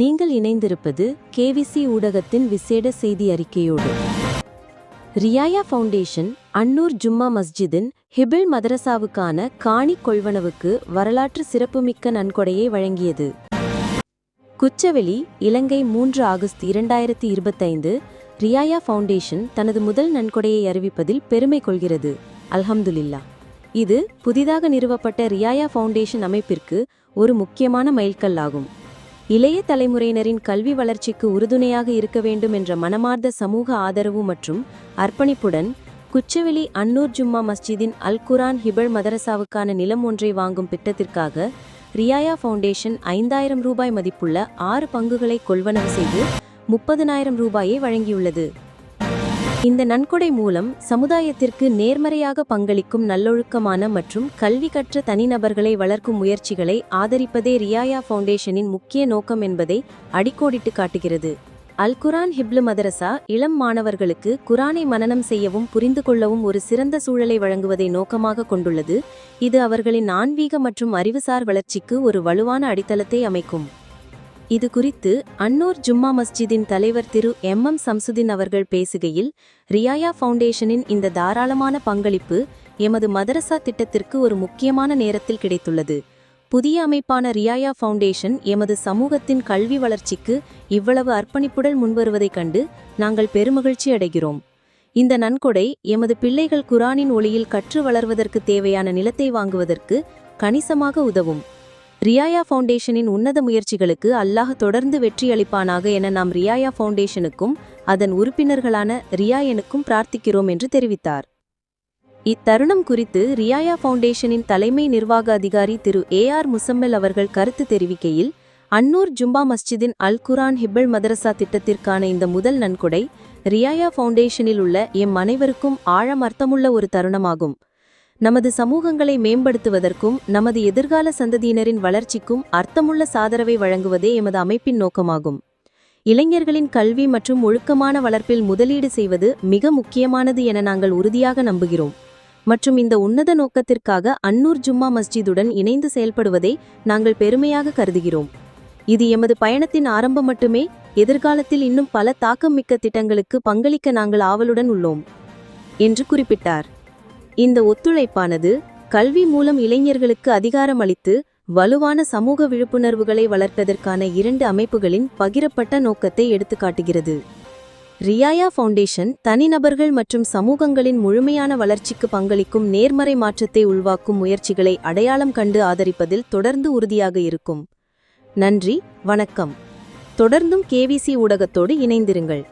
நீங்கள் இணைந்திருப்பது கேவிசி ஊடகத்தின் விசேட செய்தி அறிக்கையோடு. ரியாயா ஃபவுண்டேஷன் அன்னூர் ஜும்மா மஸ்ஜிதின் ஹிபிள் மதரசாவுக்கான காணி கொள்வனவுக்கு வரலாற்று சிறப்புமிக்க நன்கொடையை வழங்கியது. குச்சவெளி இலங்கை மூன்று ஆகஸ்ட் இரண்டாயிரத்தி இருபத்தைந்து ரியாயா ஃபவுண்டேஷன் தனது முதல் நன்கொடையை அறிவிப்பதில் பெருமை கொள்கிறது. அல்ஹம்துலில்லா. இது புதிதாக நிறுவப்பட்ட ரியாயா ஃபவுண்டேஷன் அமைப்பிற்கு ஒரு முக்கியமான மைல்கல்லாகும். இளைய தலைமுறையினரின் கல்வி வளர்ச்சிக்கு உறுதுணையாக இருக்க வேண்டும் என்ற மனமார்ந்த சமூக ஆதரவு மற்றும் அர்ப்பணிப்புடன் குச்சவெளி அன்னூர் ஜும்மா மஸ்ஜிதின் அல் குரான் ஹிபல் மதரசாவுக்கான நிலம் ஒன்றை வாங்கும் திட்டத்திற்காக ரியாயா ஃபவுண்டேஷன் ஐந்தாயிரம் ரூபாய் மதிப்புள்ள ஆறு பங்குகளை கொள்வனவு செய்து முப்பதனாயிரம் ரூபாயை வழங்கியுள்ளது. இந்த நன்கொடை மூலம் சமுதாயத்திற்கு நேர்மறையாக பங்களிக்கும் நல்லொழுக்கமான மற்றும் கல்வி கற்ற தனிநபர்களை வளர்க்கும் முயற்சிகளை ஆதரிப்பதே ரியாயா ஃபவுண்டேஷனின் முக்கிய நோக்கம் என்பதை அடிக்கோடிட்டு காட்டுகிறது. அல் குரான் ஹிப்லு மதரசா இளம் மாணவர்களுக்கு குரானை மனனம் செய்யவும் புரிந்து கொள்ளவும் ஒரு சிறந்த சூழலை வழங்குவதை நோக்கமாக கொண்டுள்ளது. இது அவர்களின் ஆன்மீக மற்றும் அறிவுசார் வளர்ச்சிக்கு ஒரு வலுவான அடித்தளத்தை அமைக்கும். இது குறித்து அன்னூர் ஜும்மா மஸ்ஜிதின் தலைவர் திரு எம் எம் சம்சுதீன் அவர்கள் பேசுகையில் ரியாயா ஃபவுண்டேஷனின் இந்த தாராளமான பங்களிப்பு எமது மதரசா திட்டத்திற்கு ஒரு முக்கியமான நேரத்தில் கிடைத்துள்ளது. புதிய அமைப்பான ரியாயா ஃபவுண்டேஷன் எமது சமூகத்தின் கல்வி வளர்ச்சிக்கு இவ்வளவு அர்ப்பணிப்புடன் முன்வருவதைக் கண்டு நாங்கள் பெருமகிழ்ச்சி அடைகிறோம். இந்த நன்கொடை எமது பிள்ளைகள் குரானின் ஒளியில் கற்று வளர்வதற்கு தேவையான நிலத்தை வாங்குவதற்கு கணிசமாக உதவும். ரியாயா ஃபவுண்டேஷனின் உன்னத முயற்சிகளுக்கு அல்லாஹ் தொடர்ந்து வெற்றியளிப்பானாக என நாம் ரியாயா ஃபவுண்டேஷனுக்கும் அதன் உறுப்பினர்களான ரியாயனுக்கும் பிரார்த்திக்கிறோம் என்று தெரிவித்தார். இத்தருணம் குறித்து ரியாயா ஃபவுண்டேஷனின் தலைமை நிர்வாக அதிகாரி திரு ஏ ஆர் முசம்மல் அவர்கள் கருத்து தெரிவிக்கையில் அன்னூர் ஜும்பா மஸ்ஜிதின் அல் குரான் ஹிப்பல் மதரசா திட்டத்திற்கான இந்த முதல் நன்கொடை ரியாயா ஃபவுண்டேஷனில் உள்ள எம் அனைவருக்கும் ஆழம் அர்த்தமுள்ள ஒரு தருணமாகும். நமது சமூகங்களை மேம்படுத்துவதற்கும் நமது எதிர்கால சந்ததியினரின் வளர்ச்சிக்கும் அர்த்தமுள்ள சாதரவை வழங்குவதே எமது அமைப்பின் நோக்கமாகும். இளைஞர்களின் கல்வி மற்றும் ஒழுக்கமான வளர்ப்பில் முதலீடு செய்வது மிக முக்கியமானது என நாங்கள் உறுதியாக நம்புகிறோம். மற்றும் இந்த உன்னத நோக்கத்திற்காக அன்னூர் ஜும்மா மஸ்ஜிதுடன் இணைந்து செயல்படுவதை நாங்கள் பெருமையாக கருதுகிறோம். இது எமது பயணத்தின் ஆரம்பம் மட்டுமே எதிர்காலத்தில் இன்னும் பல தாக்கம் மிக்க திட்டங்களுக்கு பங்களிக்க நாங்கள் ஆவலுடன் உள்ளோம் என்று குறிப்பிட்டார். இந்த ஒத்துழைப்பானது கல்வி மூலம் இளைஞர்களுக்கு அதிகாரம் அளித்து வலுவான சமூக விழிப்புணர்வுகளை வளர்ப்பதற்கான இரண்டு அமைப்புகளின் பகிரப்பட்ட நோக்கத்தை எடுத்துக்காட்டுகிறது. ரியாயா ஃபவுண்டேஷன் தனிநபர்கள் மற்றும் சமூகங்களின் முழுமையான வளர்ச்சிக்கு பங்களிக்கும் நேர்மறை மாற்றத்தை உள்வாக்கும் முயற்சிகளை அடையாளம் கண்டு ஆதரிப்பதில் தொடர்ந்து உறுதியாக இருக்கும். நன்றி வணக்கம். தொடர்ந்தும் கேவிசி ஊடகத்தோடு இணைந்திருங்கள்.